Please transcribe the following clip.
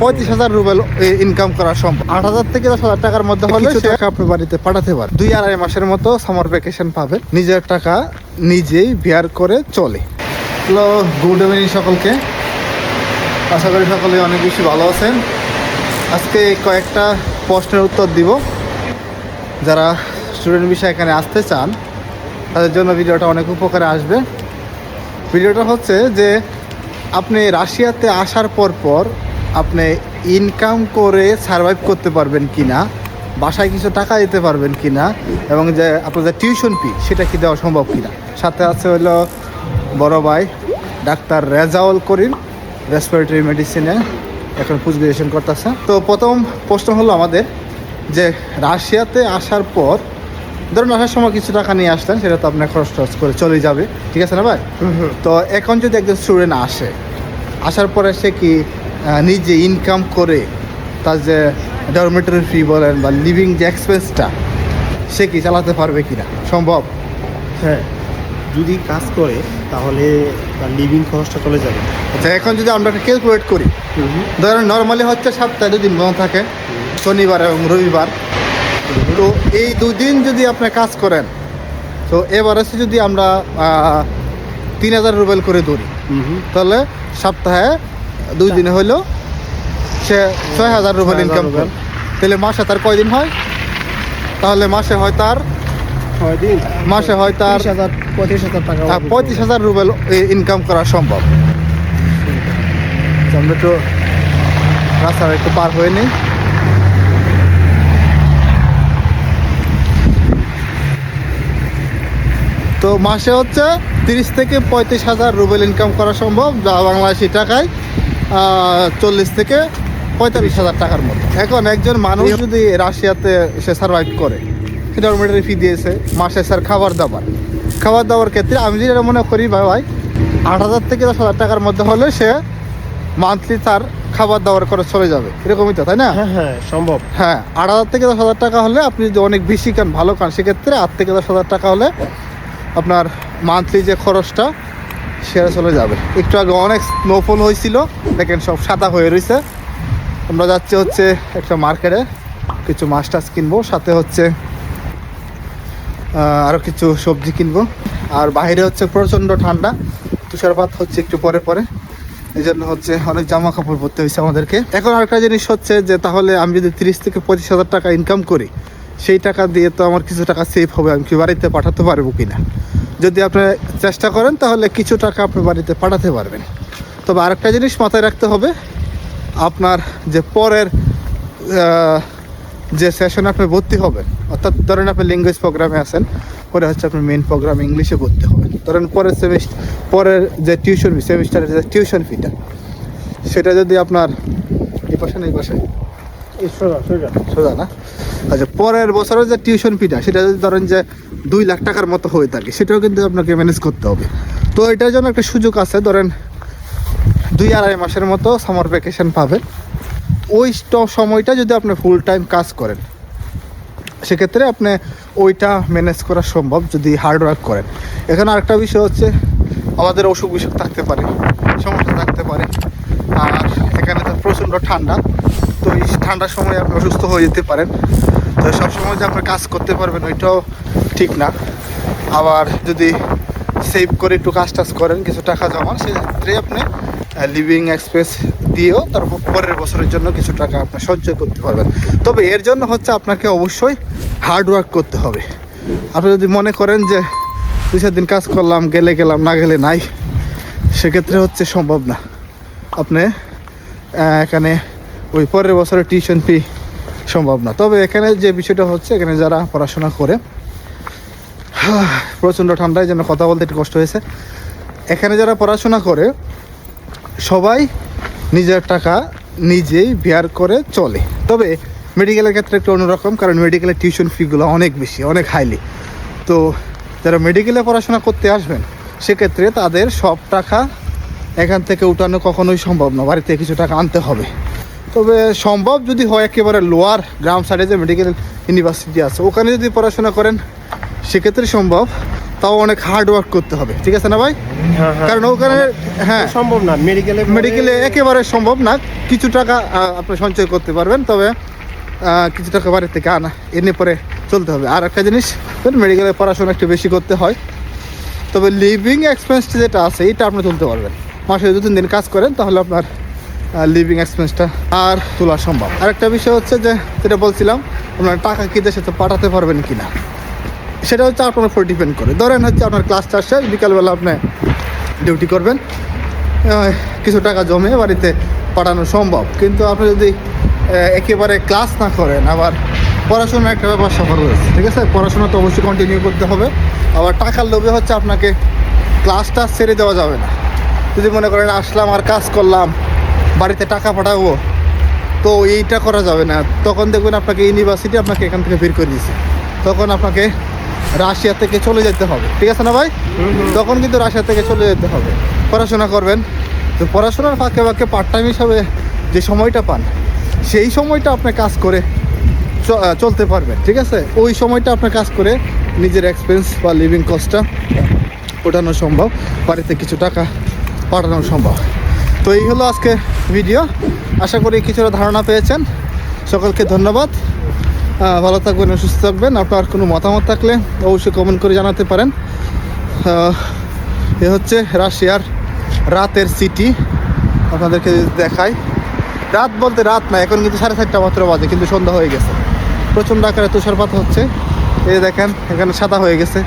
পঁয়ত্রিশ হাজার রুবেল ইনকাম করা সম্ভব। আট হাজার থেকে দশ হাজার টাকার মধ্যে হলে টাকা আপনি বাড়িতে পাঠাতে পারেন। দুই আড়াই মাসের মতো সামার ভ্যাকেশন পাবে। নিজের টাকা নিজেই বিয়ার করে চলে। হ্যালো গুড ইভিনিং সকলকে। আশা করি সকলে অনেক বেশি ভালো আছেন। আজকে কয়েকটা প্রশ্নের উত্তর দিব। যারা স্টুডেন্ট বিষয়ে এখানে আসতে চান তাদের জন্য ভিডিওটা অনেক উপকারে আসবে। ভিডিওটা হচ্ছে যে আপনি রাশিয়াতে আসার পর পর আপনি ইনকাম করে সার্ভাইভ করতে পারবেন কি না বাসায় কিছু টাকা দিতে পারবেন কি না এবং যে আপনার যে টিউশন ফি সেটা কি দেওয়া সম্ভব কি না সাথে আছে হলো বড় ভাই ডাক্তার রেজাউল করিম রেসপিরেটরি মেডিসিনে এখন পোস্ট গ্রাজুয়েশন করতেছে। তো প্রথম প্রশ্ন হলো আমাদের যে রাশিয়াতে আসার পর ধরুন আসার সময় কিছু টাকা নিয়ে আসলেন সেটা তো আপনার খরচ টরচ করে চলে যাবে। ঠিক আছে না ভাই? তো এখন যদি একজন স্টুডেন্ট আসে আসার পরে সে কি নিজে ইনকাম করে তার যে ডরমেটরি ফি বলেন বা লিভিং যে এক্সপেন্সটা সে কি চালাতে পারবে কি না সম্ভব? হ্যাঁ যদি কাজ করে তাহলে তার লিভিং খরচটা চলে যাবে। আচ্ছা এখন যদি আমরা একটা ক্যালকুলেট করি ধরেন নর্মালি হচ্ছে সপ্তাহে দুদিন বন্ধ থাকে শনিবার এবং রবিবার। তো এই দুদিন যদি আপনি কাজ করেন তো এভারেজে যদি আমরা তিন হাজার রুবেল করে ধরি তাহলে সপ্তাহে দুই দিনে হইল সে ছয় হাজার রুবেল ইনকাম করে। তাহলে মাসে তার কয়দিন হয়? তাহলে মাসে হয় তার মাসে হয় তার পঁয়ত্রিশ হাজার টাকা পঁয়ত্রিশ হাজার রুবেল ইনকাম করা সম্ভব। আমরা একটু রাস্তার একটু পার হয়ে নিই। তো মাসে হচ্ছে তিরিশ থেকে পঁয়ত্রিশ হাজার রুবেল ইনকাম করা সম্ভব যা বাংলাদেশি টাকায়। চল্লিশ থেকে পঁয়তাল্লিশ হাজার টাকার মতো। এখন একজন মানুষ যদি রাশিয়াতে সে সার্ভাইভ করে ডরমেটারি ফি দিয়েছে মাসে স্যার খাবার দাবার। খাবার দাবার ক্ষেত্রে আমি যেটা মনে করি ভাই ভাই আট হাজার থেকে দশ হাজার টাকার মধ্যে হলে সে মান্থলি তার খাবার দাবার করে চলে যাবে। এরকমই তো তাই না? হ্যাঁ হ্যাঁ সম্ভব। হ্যাঁ আট হাজার থেকে দশ হাজার টাকা হলে আপনি যদি অনেক বেশি খান ভালো খান সেক্ষেত্রে আট থেকে দশ হাজার টাকা হলে আপনার মান্থলি যে খরচটা সেটা চলে যাবে। একটু আগে অনেক স্নোফল হয়েছিল, দেখেন সব সাদা হয়ে রয়েছে। আমরা যাচ্ছি হচ্ছে একটা মার্কেটে কিছু মাছ টাছ কিনবো, সাথে হচ্ছে আরও কিছু সবজি কিনবো। আর বাইরে হচ্ছে প্রচণ্ড ঠান্ডা, তুষারপাত হচ্ছে একটু পরে পরে। এই জন্য হচ্ছে অনেক জামা কাপড় পরতে হয়েছে আমাদেরকে। এখন আরেকটা জিনিস হচ্ছে যে, তাহলে আমি যদি তিরিশ থেকে পঁচিশ হাজার টাকা ইনকাম করি সেই টাকা দিয়ে তো আমার কিছু টাকা সেভ হবে আমি কি বাড়িতে পাঠাতে পারব কি না যদি আপনি চেষ্টা করেন তাহলে কিছু টাকা আপনি বাড়িতে পাঠাতে পারবেন। তবে আরেকটা জিনিস মাথায় রাখতে হবে আপনার যে পরের যে সেশনে আপনি ভর্তি হবেন অর্থাৎ ধরেন আপনি ল্যাঙ্গুয়েজ প্রোগ্রামে আছেন পরে হচ্ছে আপনি মেন প্রোগ্রাম ইংলিশে ভর্তি হবেন। ধরেন পরের সেমিস্টার পরের যে টিউশন ফি সেমিস্টারের যে টিউশন ফিটা সেটা যদি আপনার এই পাশে না এই পাশে? সোজা সোজা। সোজা না? আচ্ছা পরের বছরের যে টিউশন ফিটা সেটা যদি ধরেন যে দুই লাখ টাকার মতো হয়ে থাকে, সেটাও কিন্তু আপনাকে ম্যানেজ করতে হবে। তো এটার জন্য একটা সুযোগ আছে, ধরেন দুই আড়াই মাসের মতো সামার ভ্যাকেশন পাবেন। ওই সময়টা যদি আপনি ফুল টাইম কাজ করেন, সেক্ষেত্রে আপনি ওইটা ম্যানেজ করা সম্ভব যদি হার্ড ওয়ার্ক করেন। এখানে আরেকটা বিষয় হচ্ছে, আমাদের অসুখ বিসুখ থাকতে পারে, সমস্যা থাকতে পারে, আর এখানে তো প্রচণ্ড ঠান্ডা, তো এই ঠান্ডার সময় আপনি অসুস্থ হয়ে যেতে পারেন। তো সবসময় যে আপনি কাজ করতে পারবেন, ওইটাও ঠিক না। আবার যদি সেভ করে একটু কাজ টাজ করেন, কিছু টাকা জমান সেক্ষেত্রে আপনি লিভিং এক্সপেন্স দিয়েও তারপর পরের বছরের জন্য কিছু টাকা আপনি সঞ্চয় করতে পারবেন। তবে এর জন্য হচ্ছে আপনাকে অবশ্যই হার্ড ওয়ার্ক করতে হবে। আপনি যদি মনে করেন যে দুই চার দিন কাজ করলাম, গেলে গেলাম, না গেলে নাই, সেক্ষেত্রে হচ্ছে সম্ভব না। আপনি এখানে ওই পরের বছরের টিউশন ফি সম্ভব না। তবে এখানে যে বিষয়টা হচ্ছে, এখানে যারা পড়াশোনা করে, প্রচণ্ড ঠান্ডায় যেন কথা বলতে একটু কষ্ট হয়েছে। এখানে যারা পড়াশোনা করে, সবাই নিজের টাকা নিজেই বিয়ার করে চলে। তবে মেডিকেলের ক্ষেত্রে একটু অন্যরকম, কারণ মেডিকেলের টিউশন ফিগুলো অনেক বেশি, অনেক হাইলি তো যারা মেডিকেলে পড়াশোনা করতে আসবেন, সেক্ষেত্রে তাদের সব টাকা এখান থেকে উঠানো কখনোই সম্ভব না। বাড়িতে কিছু টাকা আনতে হবে। তবে সম্ভব যদি হয় একেবারে লোয়ার গ্রাম সাইডে যে মেডিকেল ইউনিভার্সিটি আছে ওখানে যদি পড়াশোনা করেন সেক্ষেত্রে সম্ভব তাও অনেক হার্ড ওয়ার্ক করতে হবে ঠিক আছে না ভাই? হ্যাঁ হ্যাঁ। কারণ ওখানে হ্যাঁ। সম্ভব না মেডিকেলে মেডিকেলে একেবারে সম্ভব না কিছু টাকা আপনি সঞ্চয় করতে পারবেন তবে কিছু টাকা বাড়ির থেকে আনা এনে পরে চলতে হবে। আর একটা জিনিস মেডিকেলে পড়াশোনা একটু বেশি করতে হয় তবে লিভিং এক্সপেন্স যেটা আছে এটা আপনি তুলতে পারবেন। মাসে দু তিন দিন কাজ করেন তাহলে আপনার লিভিং এক্সপেন্সটা আর তোলা সম্ভব। আরেকটা বিষয় হচ্ছে যে, যেটা বলছিলাম, আপনার টাকা কি দেশে তো পাঠাতে পারবেন কি না সেটা হচ্ছে আপনার উপর ডিপেন্ড করে। ধরেন হচ্ছে আপনার ক্লাস চার শেষ, বিকালবেলা আপনি ডিউটি করবেন কিছু টাকা জমে বাড়িতে পাঠানো সম্ভব। কিন্তু আপনি যদি একেবারে ক্লাস না করেন, আবার পড়াশোনার একটা ব্যাপার সফর রয়েছে, ঠিক আছে? পড়াশোনা তো অবশ্যই কন্টিনিউ করতে হবে। আবার টাকার লোভে হচ্ছে আপনাকে ক্লাসটা ছেড়ে দেওয়া যাবে না। যদি মনে করেন, আসলাম আর কাজ করলাম বাড়িতে টাকা পাঠাবো, তো এইটা করা যাবে না। তখন দেখবেন আপনাকে ইউনিভার্সিটি আপনাকে এখান থেকে বের করে দিয়েছে। তখন আপনাকে রাশিয়া থেকে চলে যেতে হবে। ঠিক আছে না ভাই? তখন কিন্তু রাশিয়া থেকে চলে যেতে হবে। পড়াশোনা করবেন। তো পড়াশোনার ফাঁকে ফাঁকে পার্ট টাইম হিসাবে যে সময়টা পান, সেই সময়টা আপনি কাজ করে চলতে পারবেন। ঠিক আছে? ওই সময়টা আপনার কাজ করে নিজের এক্সপেন্স বা লিভিং কস্টটা ওঠানো সম্ভব, বাড়িতে কিছু টাকা পাঠানো সম্ভব। তো এই হলো আজকে ভিডিও আশা করি কিছুটা ধারণা পেয়েছেন। সকলকে ধন্যবাদ। ভালো থাকবেন, সুস্থ থাকবেন। আপনার কোনো মতামত থাকলে অবশ্যই কমেন্ট করে জানাতে পারেন। এ হচ্ছে রাশিয়ার রাতের সিটি আপনাদেরকে দেখাই। রাত বলতে রাত না, এখন কিন্তু সাড়ে চারটা মাত্র বাজে, কিন্তু সন্ধ্যা হয়ে গেছে। প্রচণ্ড আকারে তুষারপাত হচ্ছে। এই দেখেন, এখানে সাদা হয়ে গেছে।